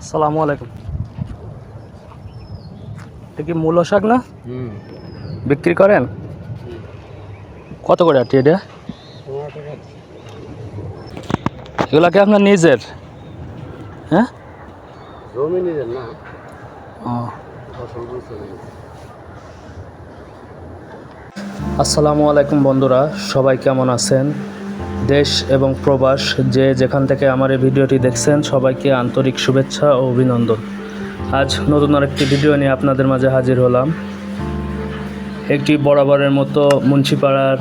আসসালামু আলাইকুম। এটা কি মূলো শাক না? বিক্রি করেন? কত করে আটি এটা? এগুলা কি আপনার নিজের? হ্যাঁ? জমি নিজের না। আসসালামু আলাইকুম বন্ধুরা সবাই কেমন আছেন? দেশ এবং প্রবাস, যে যেখান থেকে আমার এই ভিডিওটি দেখছেন, সবাইকে আন্তরিক শুভেচ্ছা ও অভিনন্দন। আজ নতুন আরেকটি ভিডিও নিয়ে আপনাদের মাঝে হাজির হলাম। একটি বরাবরের মতো মুন্সিপাড়ার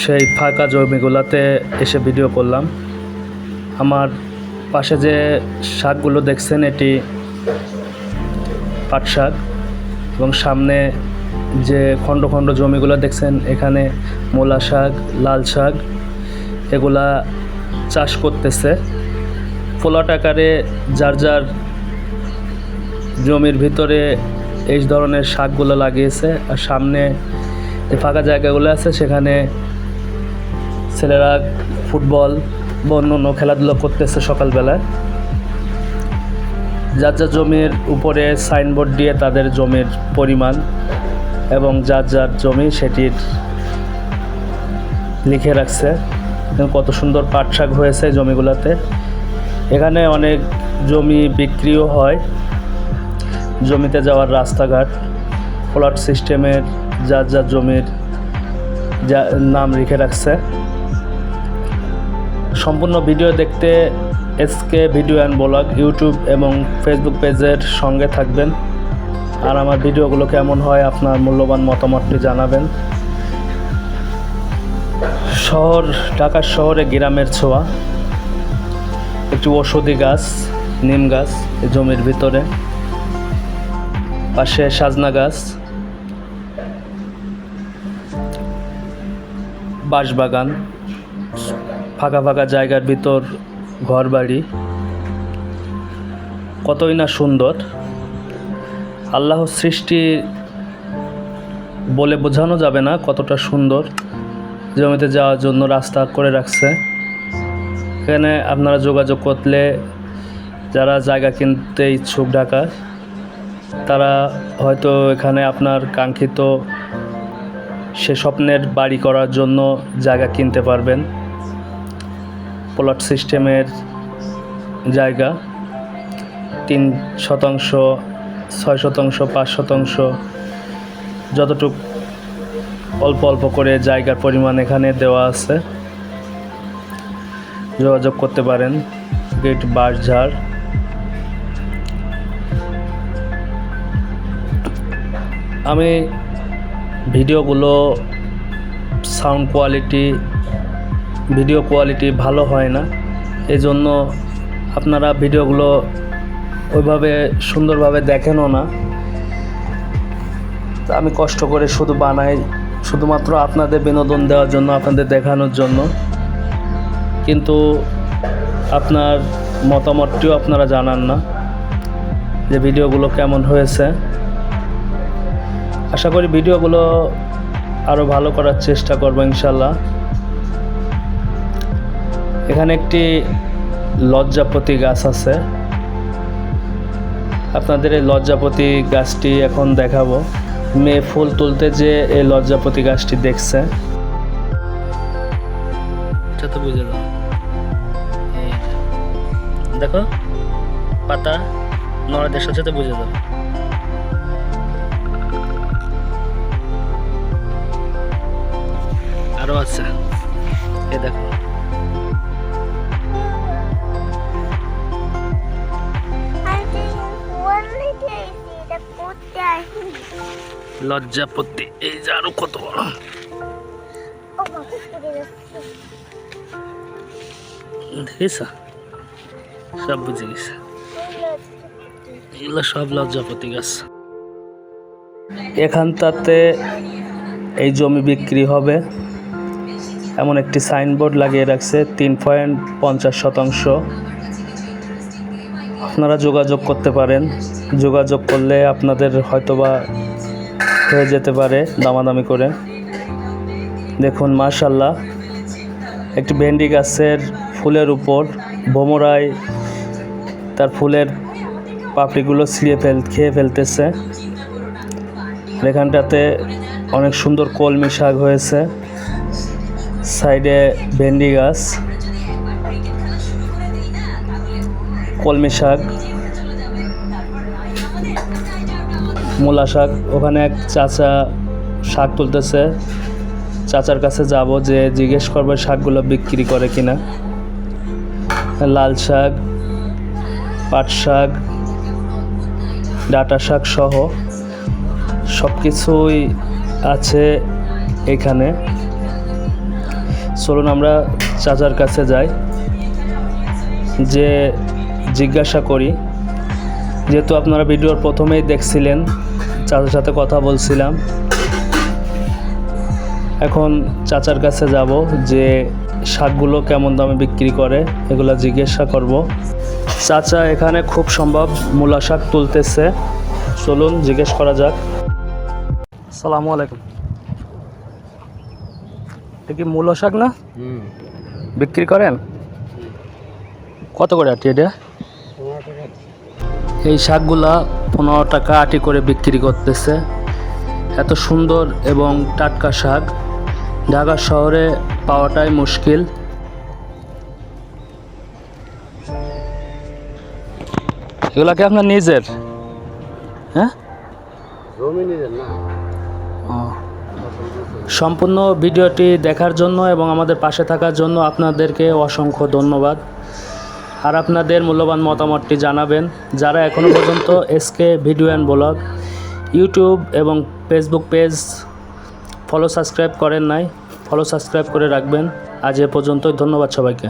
সেই ফাঁকা জমিগুলোতে এসে ভিডিও করলাম। আমার পাশে যে শাকগুলো দেখছেন, এটি পাট শাক এবং সামনে যে খণ্ড খণ্ড জমিগুলো দেখছেন, এখানে মূলা শাক, লাল শাক, এগুলা চাষ করতেছে। ফোলাট আকারে যার যার জমির ভিতরে এই ধরনের শাকগুলো লাগিয়েছে, আর সামনে যে ফাঁকা জায়গাগুলো আছে, সেখানে ছেলেরা ফুটবল বা অন্য অন্য খেলাধুলো করতেছে সকালবেলায় যার যার জমির উপরে সাইনবোর্ড দিয়ে তাদের জমির পরিমাণ এবং যার যার জমি সেটির লিখে রাখছে। কত সুন্দর পাট শাক হয়েছে জমিগুলোতে। এখানে অনেক জমি বিক্রিও হয়। জমিতে যাওয়ার রাস্তাঘাট প্লট সিস্টেমের যার যার জমির যা নাম লিখে রাখছে। সম্পূর্ণ ভিডিও দেখতে SK video and blog YouTube এবং ফেসবুক পেজের সঙ্গে থাকবেন। আর আমার ভিডিওগুলো কেমন হয়, আপনার মূল্যবান মতামতটি জানাবেন। শহর, ঢাকার শহরে গ্রামের ছোঁয়া, একটি ওষুধি গাছ, নিম গাছ জমির ভিতরে। পাশে সাজনা গাছ, বাঁশবাগান, ফাঁকা ফাঁকা জায়গার ভিতর ঘর বাড়ি কতই না সুন্দর। আল্লাহ সৃষ্টি বলে বোঝানো যাবে না কতটা সুন্দর জমিতে যাওয়ার জন্য রাস্তা করে রাখছে। এখানে আপনারা যোগাযোগ করলে যারা জায়গা কিনতে ইচ্ছুক ঢাকার তারা হয়তো এখানে আপনার কাঙ্ক্ষিত সে স্বপ্নের বাড়ি করার জন্য জায়গা কিনতে পারবেন। প্লট সিস্টেমের জায়গা তিন শতাংশ ছয় শতাংশ, পাঁচ শতাংশ, যতটুক অল্প অল্প করে জায়গার পরিমাণ এখানে দেওয়া আছে। যোগাযোগ করতে পারেন, গেট বাঁশঝাড় আমি ভিডিওগুলো সাউন্ড কোয়ালিটি, ভিডিও কোয়ালিটি ভালো হয় না এই জন্য আপনারা ভিডিওগুলো ওইভাবে সুন্দরভাবে দেখেনও না। তা আমি কষ্ট করে শুধু বানাই, শুধুমাত্র আপনাদের বিনোদন দেওয়ার জন্য, আপনাদের দেখানোর জন্য। কিন্তু আপনার মতামতটিও আপনারা জানান না, যে ভিডিওগুলো কেমন হয়েছে। আশা করি ভিডিওগুলো আরও ভালো করার চেষ্টা করব ইনশাল্লাহ এখানে একটি লজ্জাপতি গাছ আছে। আপনাদের এই লজ্জাপতি গাছটি এখন দেখাবো। মেয়ে ফুল তুলতে যে এই লজ্জাপতি গাছটি দেখছে। তো এই দেখো, পাতা নড়াদের সাথে সাথে বুঝে দাও আরও আছে। এ দেখো। লজ্জাপতি, এই যে আরও কত সব বুঝে গেছে। এগুলো সব লজ্জাপতি গাছ। এখানটাতে এই জমি বিক্রি হবে। এমন একটি সাইনবোর্ড লাগিয়ে রাখছে, তিন পয়েন্ট পঞ্চাশ শতাংশ। আপনারা যোগাযোগ করতে পারেন। যোগাযোগ করলে আপনাদের হয়তোবা হয়ে যেতে পারে দামাদামি করে। দেখুন মাশাল্লাহ একটি ভেন্ডি গাছের ফুলের উপর ভোমরায় তার ফুলের পাপড়িগুলো ছিঁড়ে ফেল, খেয়ে ফেলতেছে। এখানটাতে অনেক সুন্দর কলমি শাক হয়েছে। সাইডে ভেন্ডি গাছ। কলমি শাক, মূলা শাক। ওখানে এক চাচা শাক তুলতেছে। চাচার কাছে যাব যে জিজ্ঞেস করবে শাকগুলো বিক্রি করে কিনা। লাল শাক, পাট শাক, ডাটা শাক সহ সব কিছুই আছে এখানে। চলুন আমরা চাচার কাছে যাই। যে জিজ্ঞাসা করি যেহেতু আপনারা ভিডিওর প্রথমেই দেখছিলেন চাচার সাথে কথা বলছিলাম। এখন চাচার কাছে যাব যে শাকগুলো কেমন দামে বিক্রি করে এগুলো জিজ্ঞাসা করব। চাচা এখানে খুব সম্ভব মূলা শাক তুলতেছে। চলুন জিজ্ঞেস করা যাক। সালামু আলাইকুম। এটা কি মূলা শাক না? বিক্রি করেন? কত করে আটি এটা? এই শাকগুলা পনেরো টাকা আটি করে বিক্রি করতেছে। এত সুন্দর এবং টাটকা শাক। ঢাকা শহরে পাওয়াটাই মুশকিল। এগুলা কি আপনার নিজের? হ্যাঁ? সম্পূর্ণ ভিডিওটি দেখার জন্য এবং আমাদের পাশে থাকার জন্য আপনাদেরকে অসংখ্য ধন্যবাদ। আর আপনাদের মূল্যবান মতামতটি জানাবেন। যারা এখনও পর্যন্ত SK video and blog YouTube এবং ফেসবুক পেজ ফলো সাবস্ক্রাইব করেন নাই ফলো সাবস্ক্রাইব করে রাখবেন। আজ এ পর্যন্তই, ধন্যবাদ সবাইকে।